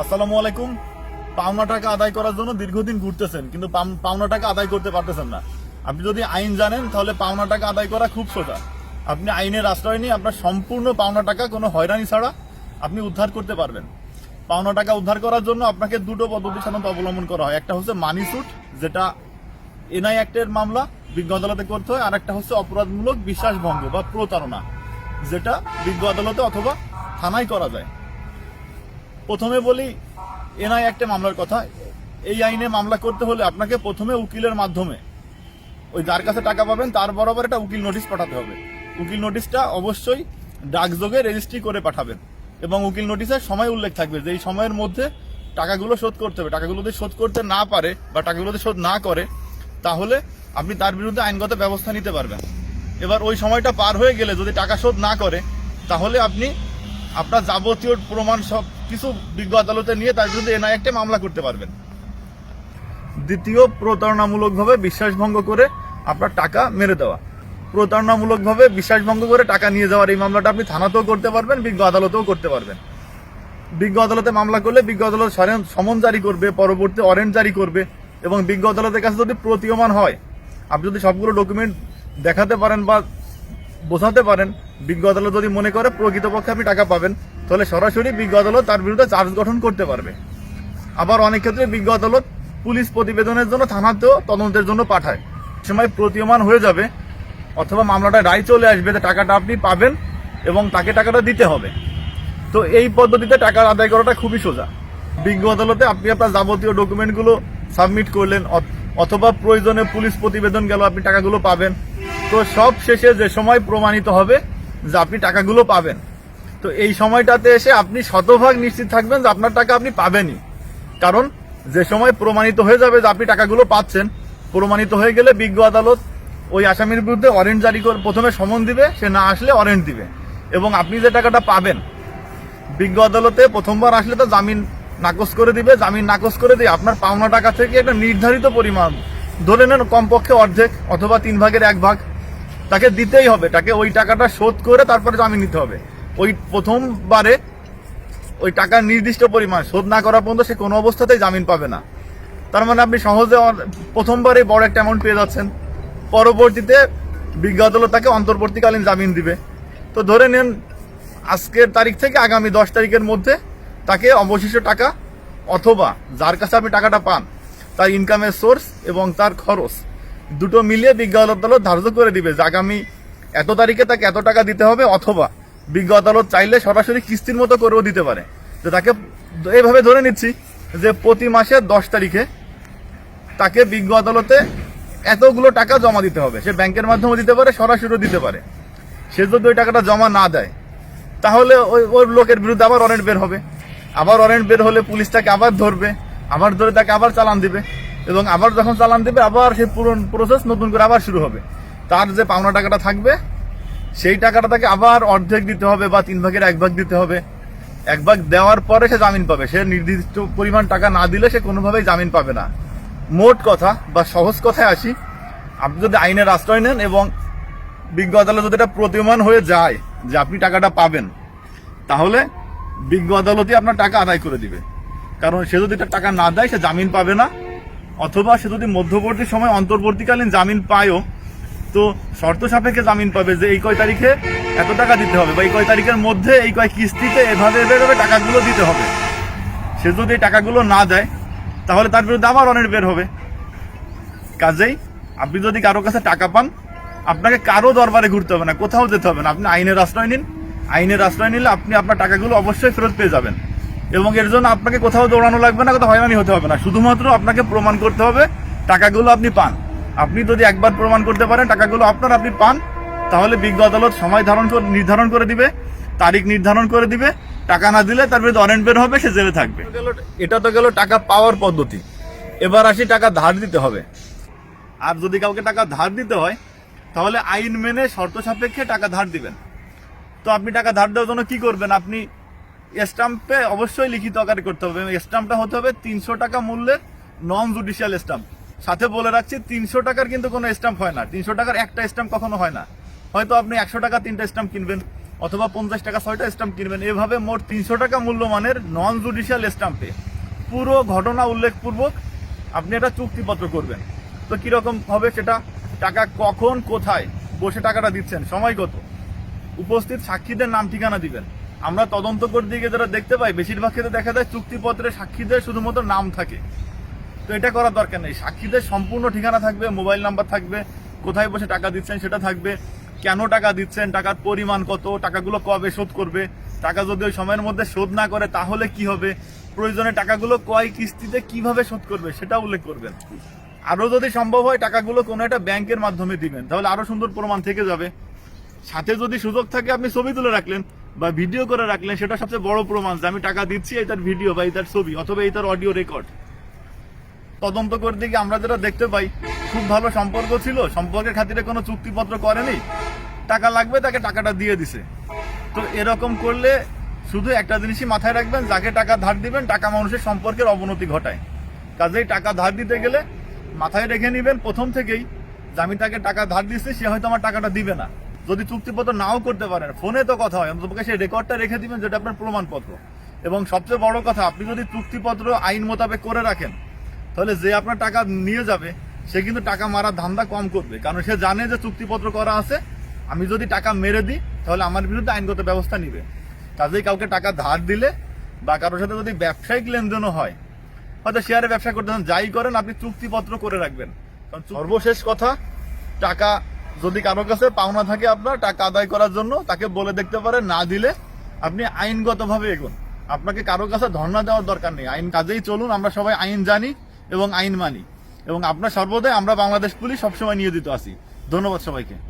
আসসালামু আলাইকুম। পাওনা টাকা আদায় করার জন্য দীর্ঘদিন ঘুরতেছেন, কিন্তু পাওনা টাকা আদায় করতে পারতেছেন না। আপনি যদি আইন জানেন, তাহলে পাওনা টাকা আদায় করা খুব সোজা। আপনি আইনের আশ্রয় নিয়ে আপনার সম্পূর্ণ পাওনা টাকা কোনো হয়রানি ছাড়া আপনি উদ্ধার করতে পারবেন। পাওনা টাকা উদ্ধার করার জন্য আপনাকে দুটো পদ্ধতি সাধারণত অবলম্বন করা হয়। একটা হচ্ছে মানি সুট যেটা এনআই অ্যাক্টের মামলা বিজ্ঞ আদালতে করতে হয়, আর একটা হচ্ছে অপরাধমূলক বিশ্বাসভঙ্গ বা প্রতারণা, যেটা বিজ্ঞ আদালতে অথবা থানায় করা যায়। প্রথমে বলি, এনআই একটা মামলার কথা। এই আইনে মামলা করতে হলে আপনাকে প্রথমে উকিলের মাধ্যমে ওই যার কাছে টাকা পাবেন, তার বরাবর একটা উকিল নোটিশ পাঠাতে হবে। উকিল নোটিশটা অবশ্যই ডাকযোগে রেজিস্ট্রি করে পাঠাবেন এবং উকিল নোটিশের সময় উল্লেখ থাকবে যে এই সময়ের মধ্যে টাকাগুলো শোধ করতে হবে। টাকাগুলো যদি শোধ করতে না পারে বা টাকাগুলো যদি শোধ না করে, তাহলে আপনি তার বিরুদ্ধে আইনগত ব্যবস্থা নিতে পারবেন। এবার ওই সময়টা পার হয়ে গেলে যদি টাকা শোধ না করে, তাহলে আপনি আপনার যাবতীয় প্রমাণ সব কিছু বিজ্ঞ আদালতে নিয়ে তার বিরুদ্ধে এনআই একটা মামলা করতে পারবেন। দ্বিতীয়, প্রতারণামূলকভাবে বিশ্বাসভঙ্গ করে আপনার টাকা মেরে দেওয়া। প্রতারণামূলকভাবে বিশ্বাসভঙ্গ করে টাকা নিয়ে যাওয়ার এই মামলাটা আপনি থানাতেও করতে পারবেন, বিজ্ঞ আদালতেও করতে পারবেন। বিজ্ঞ আদালতে মামলা করলে বিজ্ঞ আদালত সমন জারি করবে, পরবর্তী ওয়ারেন্ট জারি করবে এবং বিজ্ঞ আদালতের কাছে যদি প্রতীয়মান হয়, আপনি যদি সবগুলো ডকুমেন্ট দেখাতে পারেন বা বোঝাতে পারেন, বিজ্ঞ আদালত যদি মনে করে প্রকৃতপক্ষে আপনি টাকা পাবেন তাহলে সরাসরি বিজ্ঞ আদালত তার বিরুদ্ধে চার্জ গঠন করতে পারবে। আবার অনেক ক্ষেত্রে বিজ্ঞ আদালত পুলিশ প্রতিবেদনের জন্য থানাতেও তদন্তের জন্য পাঠায়। সময় প্রতীয়মান হয়ে যাবে, অথবা মামলাটা রায় চলে আসবে টাকাটা আপনি পাবেন এবং তাকে টাকাটা দিতে হবে। তো এই পদ্ধতিতে টাকা আদায় করাটা খুবই সোজা। বিজ্ঞ আদালতে আপনি আপনার যাবতীয় ডকুমেন্টগুলো সাবমিট করলেন, অথ- অথবা প্রয়োজনে পুলিশ প্রতিবেদন গেল, আপনি টাকাগুলো পাবেন। তো সব শেষে যে সময় প্রমাণিত হবে যে আপনি টাকাগুলো পাবেন। তো এই সময়টাতে এসে আপনি শতভাগ নিশ্চিত থাকবেন যে আপনার টাকা আপনি পাবেনই। কারণ যে সময় প্রমাণিত হয়ে যাবে যে আপনি টাকাগুলো পাচ্ছেন, প্রমাণিত হয়ে গেলে বিজ্ঞ আদালত ওই আসামির বিরুদ্ধে ওয়ারেন্ট জারি করে প্রথমে সমন দিবে, সে না আসলে ওয়ারেন্ট দিবে। এবং আপনি যে টাকাটা পাবেন, বিজ্ঞ আদালতে প্রথমবার আসলে তো জামিন নাকচ করে দিবে। জামিন নাকচ করে দিয়ে আপনার পাওনা টাকা থেকে একটা নির্ধারিত পরিমাণ, ধরে নেন কমপক্ষে অর্ধেক অথবা তিন ভাগের এক ভাগ, তাকে দিতেই হবে। তাকে ওই টাকাটা শোধ করে তারপরে জামিন নিতে হবে। ওই প্রথমবারে ওই টাকার নির্দিষ্ট পরিমাণ শোধ না করা পর্যন্ত সে কোনো অবস্থাতেই জামিন পাবে না। তার মানে আপনি সহজে প্রথমবারে বড় একটা অ্যামাউন্ট পেয়ে যাচ্ছেন, পরবর্তীতে বিজ্ঞ তাকে অন্তর্বর্তীকালীন জামিন দিবে। তো ধরে নেন, আজকের তারিখ থেকে আগামী দশ তারিখের মধ্যে তাকে অবশিষ্ট টাকা অথবা যার কাছে আপনি টাকাটা পান, তার ইনকামের সোর্স এবং তার খরচ দুটো মিলিয়ে বিজ্ঞ আদালত ধার্য করে দিবে যে আগামী এত তারিখে তাকে এত টাকা দিতে হবে অথবা বিজ্ঞ আদালত চাইলে সরাসরি কিস্তির মতো করেও দিতে পারে। যে তাকে এইভাবে ধরে নিচ্ছি যে প্রতি মাসের দশ তারিখে তাকে বিজ্ঞ আদালতে এতগুলো টাকা জমা দিতে হবে। সে ব্যাংকের মাধ্যমে দিতে পারে সরাসরি দিতে পারে। সে যদি ওই টাকাটা জমা না দেয়, তাহলে ওই ওর লোকের বিরুদ্ধে আবার ওয়ারেন্ট বের হবে। আবার ওয়ারেন্ট বের হলে পুলিশ তাকে আবার ধরবে, আবার ধরে তাকে আবার চালান দিবে এবং আবার যখন চালান দিবে, আবার সেই পুরো প্রসেস নতুন করে আবার শুরু হবে। তার যে পাওনা টাকাটা থাকবে সেই টাকাটা তাকে আবার অর্ধেক দিতে হবে বা তিন ভাগের এক ভাগ দিতে হবে। এক ভাগ দেওয়ার পরে সে জামিন পাবে। সে নির্দিষ্ট পরিমাণ টাকা না দিলে সে কোনোভাবেই জামিন পাবে না। মোট কথা বা সহজ কথায় আসি, আপনি যদি আইনের আশ্রয় নেন এবং বিজ্ঞ আদালত যদি এটা প্রতীয়মান হয়ে যায় যে আপনি টাকাটা পাবেন, তাহলে বিজ্ঞ আদালতই আপনার টাকা আদায় করে দিবে। কারণ সে যদি টাকা না দেয়, সে জামিন পাবে না, অথবা সে যদি মধ্যবর্তী সময় অন্তর্বর্তীকালীন জামিন পায়ও তো শর্ত সাপেক্ষে জামিন পাবে যে এই কয় তারিখে এত টাকা দিতে হবে বা এই কয় তারিখের মধ্যে এই কয় কিস্তিতে এভাবে এভাবে টাকাগুলো দিতে হবে। সে যদি টাকাগুলো না দেয়, তাহলে তার বিরুদ্ধে আবার অনেক বের হবে। কাজেই আপনি যদি কারও কাছে টাকা পান, আপনাকে কারও দরবারে ঘুরতে হবে না, কোথাও যেতে হবে না। আপনি আইনের আশ্রয় নিন। আইনের আশ্রয় নিলে আপনি আপনার টাকাগুলো অবশ্যই ফেরত পেয়ে যাবেন। এবং এর জন্য আপনাকে কোথাও দৌড়ানো লাগবে না, কোথাও হয়রানি হতে হবে না। শুধুমাত্র আপনাকে প্রমাণ করতে হবে, টাকাগুলো আপনি পান। আপনি যদি একবার প্রমাণ করতে পারেন টাকাগুলো আপনার আপনি পান তাহলে বিজ্ঞ আদালত সময় ধারণ নির্ধারণ করে দিবে তারিখ নির্ধারণ করে দিবে টাকা না দিলে তার বিরুদ্ধে অরেন্ট বের হবে সে জেলে থাকবে। এটা তো গেল টাকা পাওয়ার পদ্ধতি। এবার আসি টাকা ধার দিতে হবে। আর যদি কাউকে টাকা ধার দিতে হয় তাহলে আইন মেনে শর্ত সাপেক্ষে টাকা ধার দিবেন। তো আপনি টাকা ধার দেওয়ার জন্য কি করবেন? আপনি স্টাম্পে অবশ্যই লিখিত আকারে করতে হবে। স্টাম্পটা হতে হবে তিনশো টাকা মূল্যের নন জুডিশিয়াল স্টাম্প সাথে বলে রাখছি, তিনশো টাকার কিন্তু কোনো স্টাম্প হয় না। তিনশো টাকার একটা স্ট্যাম্প কখনো হয় না। হয়তো আপনি একশো টাকা, তিনটা স্ট্যাম্প কিনবেন, অথবা পঞ্চাশ টাকা, ছয়টা স্ট্যাম্প কিনবেন। এভাবে মোট তিনশো টাকা মূল্যমানের নন জুডিশিয়াল স্ট্যাম্পে পুরো ঘটনা উল্লেখপূর্বক আপনি একটা চুক্তিপত্র করবেন। তো কীরকম হবে সেটা? টাকা কখন, কোথায় বসে টাকাটা দিচ্ছেন, সময় কত? উপস্থিত সাক্ষীদের নাম ঠিকানা দিবেন। আমরা তদন্ত করে দিকে যারা দেখতে পাই, বেশিরভাগ ক্ষেত্রে দেখা যায় চুক্তিপত্রে সাক্ষীদের শুধুমাত্র নাম থাকে। তো এটা করার দরকার নেই। সাক্ষীদের সম্পূর্ণ ঠিকানা থাকবে, মোবাইল নাম্বার থাকবে, কোথায় বসে টাকা দিচ্ছেন সেটা থাকবে, কেন টাকা দিচ্ছেন, টাকার পরিমাণ কত, টাকাগুলো কবে শোধ করবে, টাকা যদি ওই সময়ের মধ্যে শোধ না করে তাহলে কি হবে, প্রয়োজনে টাকাগুলো কয় কিস্তিতে কীভাবে শোধ করবে সেটা উল্লেখ করবেন। আরও যদি সম্ভব হয় টাকাগুলো কোনো একটা ব্যাংকের মাধ্যমে দিবেন, তাহলে আরও সুন্দর প্রমাণ থেকে যাবে। সাথে যদি সুযোগ থাকে আপনি ছবি তুলে রাখলেন বা ভিডিও করে রাখলেন, সেটা সবচেয়ে বড় প্রমাণ যে আমি টাকা দিচ্ছি এই তার ভিডিও বা এই তার ছবি অথবা এই তার অডিও রেকর্ড। তদন্ত করে দিকে আমরা যেটা দেখতে পাই, খুব ভালো সম্পর্ক ছিল, সম্পর্কের খাতিরে কোনো চুক্তিপত্র করেনি। টাকা লাগবে তাকে টাকাটা দিয়ে দিছে। তো এরকম করলে শুধু একটা জিনিসই মাথায় রাখবেন, যাকে টাকা ধার দিবেন, টাকা মানুষের সম্পর্কের অবনতি ঘটায়। কাজেই টাকা ধার দিতে গেলে মাথায় রেখে নিবেন, প্রথম থেকেই যে আমি তাকে টাকা ধার দিচ্ছি সে হয়তো আমার টাকাটা দিবে না। যদি চুক্তিপত্র নাও করতে পারেন, ফোনে তো কথা হয় অন্তত সেই রেকর্ডটা রেখে দিবেন, যেটা আপনার প্রমাণপত্র। এবং সবচেয়ে বড় কথা, আপনি যদি চুক্তিপত্র আইন মোতাবেক করে রাখেন তাহলে যে আপনার টাকা নিয়ে যাবে, সে কিন্তু টাকা মারার ধান্দা কম করবে। কারণ সে জানে যে চুক্তিপত্র করা আছে, আমি যদি টাকা মেরে দিই, তাহলে আমার বিরুদ্ধে আইনগত ব্যবস্থা নিবে। কাজেই কাউকে টাকা ধার দিলে বা কারোর সাথে যদি ব্যবসায়িক লেনদেনও হয়, হয়তো শেয়ারে ব্যবসা করতে যাই করেন, আপনি চুক্তিপত্র করে রাখবেন। কারণ সর্বশেষ কথা, টাকা যদি কারও কাছে পাওনা থাকে আপনার, টাকা আদায় করার জন্য, তাকে বলে দেখতে পারে না দিলে আপনি আইনগতভাবে এগোন। আপনাকে কারও কাছে ধর্ণা দেওয়ার দরকার নেই। আইন কাজেই চলুন, আমরা সবাই আইন জানি। এবং আইন মানি। এবং আপনার সর্বদাই আমরা বাংলাদেশ পুলিশ সবসময় নিয়োজিত আছি। ধন্যবাদ সবাইকে।